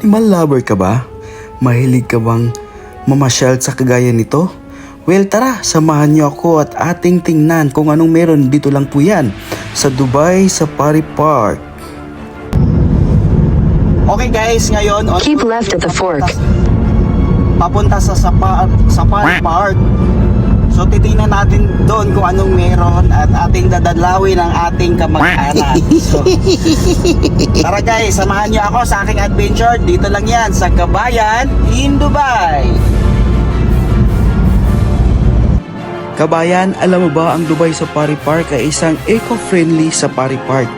Animal lover ka ba? Mahilig ka bang mamasyal sa kagaya nito? Well tara, samahan niyo ako at ating tingnan kung anong meron dito lang po yan sa Dubai Safari Park. Okay guys, ngayon on Keep left at the fork. papunta sa Safari Park. So titingnan natin doon kung anong meron at ating dadalawin ang ating kamag-anak. So, tara guys, samahan niyo ako sa aking adventure. Dito lang yan sa Kabayan in Dubai. Kabayan, alam mo ba ang Dubai Safari Park ay isang eco-friendly safari park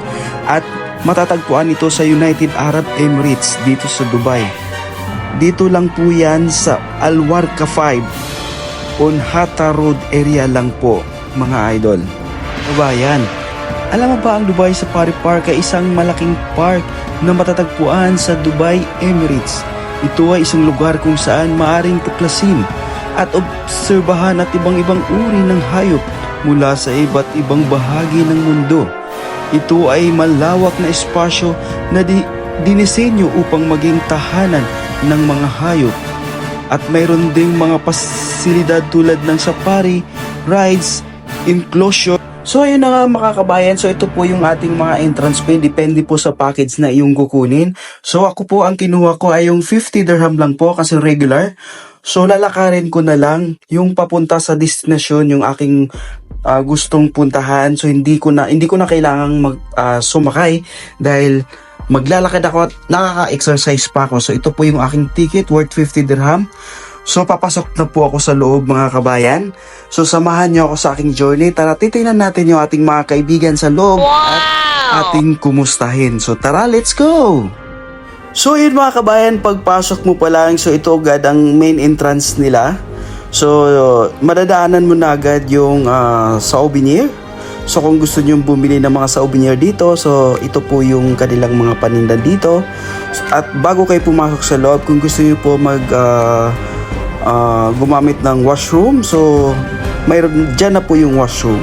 at matatagpuan ito sa United Arab Emirates dito sa Dubai. Dito lang po yan sa Alwarka 5 on Hatta Road area lang po mga idol. Kabayan, alam mo ba ang Dubai Safari Park ay isang malaking park na matatagpuan sa Dubai Emirates. Ito ay isang lugar kung saan maaring tuklasin at obserbahan at ibang-ibang uri ng hayop mula sa iba't ibang bahagi ng mundo. Ito ay malawak na espasyo na di, dinisenyo upang maging tahanan ng mga hayop at mayroon ding mga pasilidad tulad ng safari, rides, enclosure. So ayun na nga makakabayan, so ito po yung ating mga entrance fee, depende po sa package na iyong kukunin. So ako po ang kinuha ko ay yung 50 dirham lang po kasi regular. So lalakarin ko na lang yung papunta sa destination yung aking ah, gustong puntahan. So hindi ko na hindi ko na kailangang mag ah, sumakay dahil maglalakad ako at nakaka-exercise pa ako. So ito po yung aking ticket worth 50 dirham. So papasok na po ako sa loob mga kabayan. So samahan niyo ako sa aking journey. Tara titingnan natin yung ating mga kaibigan sa loob at ating kumustahin. So tara, let's go! So yun mga kabayan, pagpasok mo pa lang, so ito agad ang main entrance nila. So madadaanan mo na agad yung ah, souvenir. So kung gusto niyo bumili ng mga souvenir dito, so ito po yung kanilang mga paninda dito. At bago kayo pumasok sa loob, kung gusto niyo po mag ah, ah, gumamit ng washroom, so mayroon dyan na po yung washroom.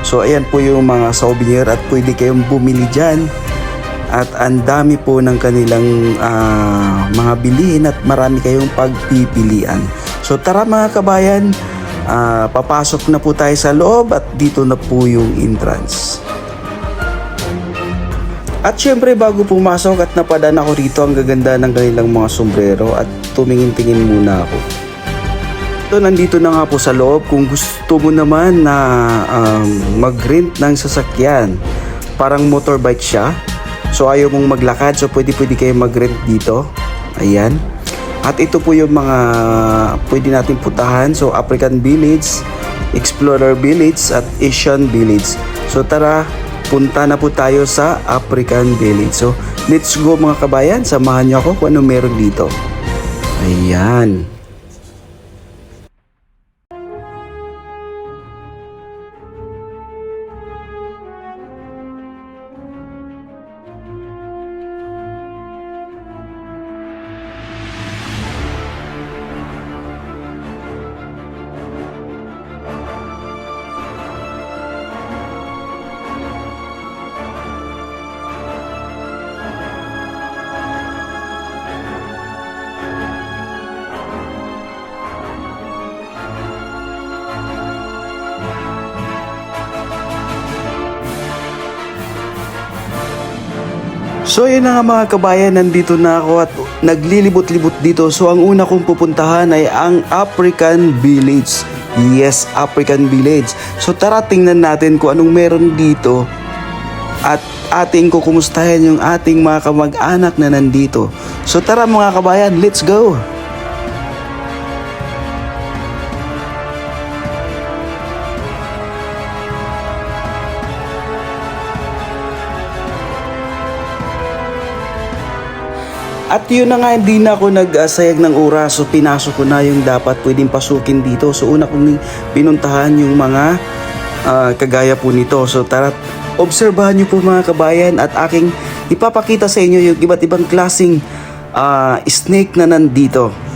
So ayan po yung mga souvenir at pwede kayong bumili dyan. At ang dami po ng kanilang ah, mga bilihin at marami kayong pagpipilian. So tara mga kabayan, ah, papasok na po tayo sa loob at dito na po yung entrance. At syempre bago pumasok at napadan ako rito ang gaganda ng kanilang mga sombrero at tumingin-tingin muna ako. So nandito na nga po sa loob kung gusto mo naman na um, mag-rent ng sasakyan. Parang motorbike siya. So ayaw mong maglakad so pwede pwede kayo mag-rent dito. Ayan. At ito po yung mga pwede natin putahan. So African Village, Explorer Village at Asian Village. So tara, punta na po tayo sa African Village. So let's go mga kabayan, samahan niyo ako kung ano meron dito. Ayan. So yun na nga mga kabayan, nandito na ako at naglilibot-libot dito. So ang una kong pupuntahan ay ang African Village. Yes, African Village. So tara tingnan natin kung anong meron dito at ating kukumustahin yung ating mga kamag-anak na nandito. So tara mga kabayan, let's go! At yun na nga, hindi na ako nagsayag ng oras. So, pinasok ko na yung dapat pwedeng pasukin dito. So, una kong pinuntahan yung mga ah, kagaya po nito. So, tara, obserbahan nyo po mga kabayan at aking ipapakita sa inyo yung iba't ibang klasing ah, snake na nandito.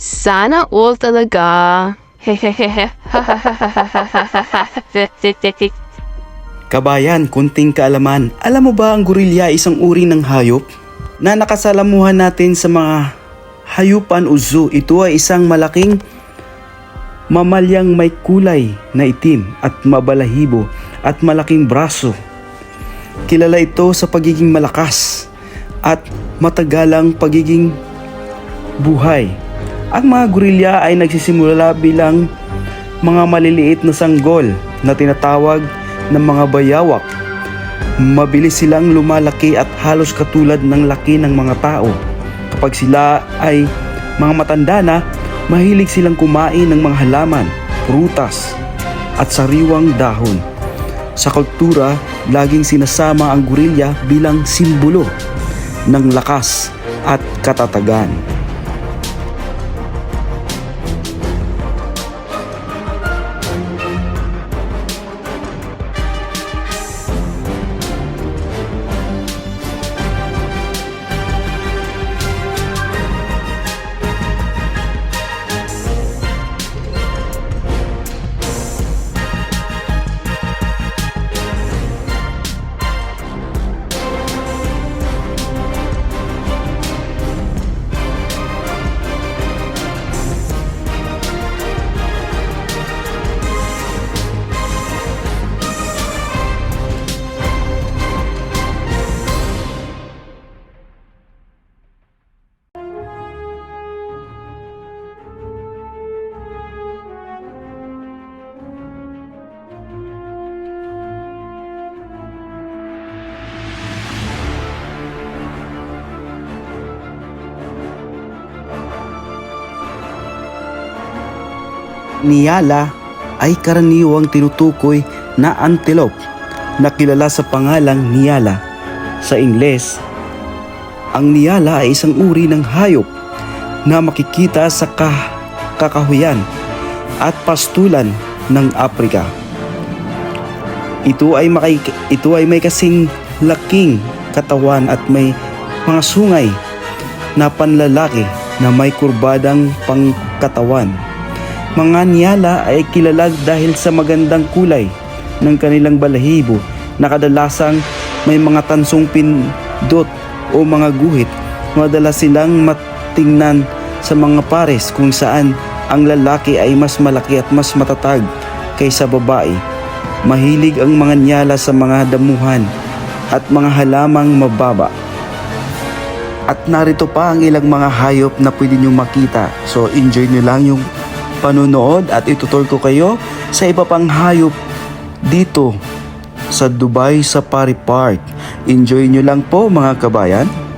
Sana all talaga. Hehehehe. Kabayan, kunting kaalaman. Alam mo ba ang gorilya ay isang uri ng hayop na nakasalamuhan natin sa mga hayupan o zoo. Ito ay isang malaking mamalyang may kulay na itim at mabalahibo at malaking braso. Kilala ito sa pagiging malakas at matagalang pagiging buhay. Ang mga gorilya ay nagsisimula bilang mga maliliit na sanggol na tinatawag ng mga bayawak. Mabilis silang lumalaki at halos katulad ng laki ng mga tao. Kapag sila ay mga matanda na, mahilig silang kumain ng mga halaman, prutas at sariwang dahon. Sa kultura, laging sinasama ang gorilya bilang simbolo ng lakas at katatagan. Niyala ay karaniwang tinutukoy na antelope na kilala sa pangalang niyala. Sa Ingles, ang niyala ay isang uri ng hayop na makikita sa ka- kakahuyan at pastulan ng Afrika. Ito ay, makik- ito ay may kasing laking katawan at may mga sungay na panlalaki na may kurbadang pangkatawan. Mga niyala ay kilala dahil sa magandang kulay ng kanilang balahibo na kadalasang may mga tansong pindot o mga guhit. Madalas silang matingnan sa mga pares kung saan ang lalaki ay mas malaki at mas matatag kaysa babae. Mahilig ang mga niyala sa mga damuhan at mga halamang mababa. At narito pa ang ilang mga hayop na pwede nyo makita. So enjoy nyo lang yung panunood at itutur ko kayo sa iba pang hayop dito sa Dubai Safari Park. Enjoy nyo lang po mga kabayan.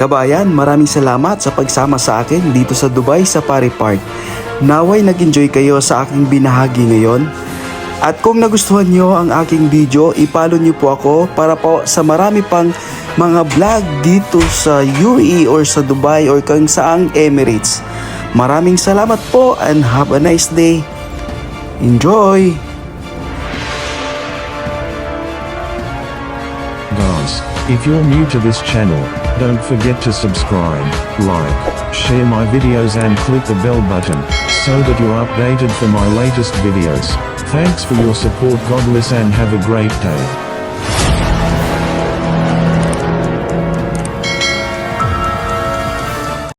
Kabayan, maraming salamat sa pagsama sa akin dito sa Dubai Safari Park. Naway nag-enjoy kayo sa aking binahagi ngayon. At kung nagustuhan nyo ang aking video, ipalo nyo po ako para po sa marami pang mga vlog dito sa UAE or sa Dubai or kung saang Emirates. Maraming salamat po and have a nice day. Enjoy! Guys, if you're new to this channel, don't forget to subscribe, like, share my videos and click the bell button, so that you're updated for my latest videos. Thanks for your support God bless and have a great day.